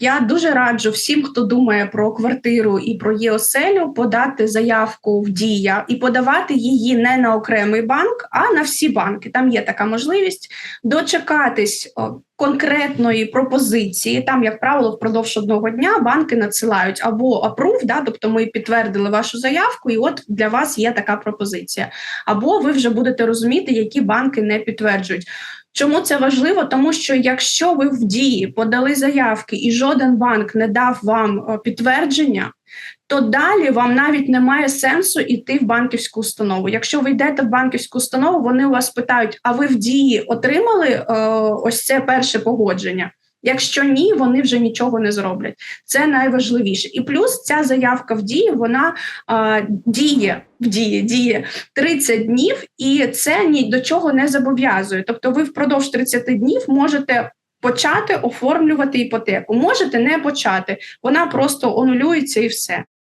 Я дуже раджу всім, хто думає про квартиру і про ЄОСЕЛю, подати заявку в Дія і подавати її не на окремий банк, а на всі банки. Там є така можливість дочекатись конкретної пропозиції. Там, як правило, впродовж одного дня банки надсилають або апрув, да, тобто ми підтвердили вашу заявку, і от для вас є така пропозиція. Або ви вже будете розуміти, які банки не підтверджують. Чому це важливо? Тому що якщо ви в дії подали заявки і жоден банк не дав вам е, підтвердження, то далі вам навіть немає сенсу йти в банківську установу. Якщо ви йдете в банківську установу, вони у вас питають: а ви в дії отримали е, ось це перше погодження? Якщо ні, вони вже нічого не зроблять. Це найважливіше. І плюс ця заявка в дії вона а, діє в дії, діє 30 днів, і це ні до чого не зобов'язує. Тобто, ви впродовж 30 днів можете. Почати оформлювати іпотеку можете не почати, вона просто онулюється і все.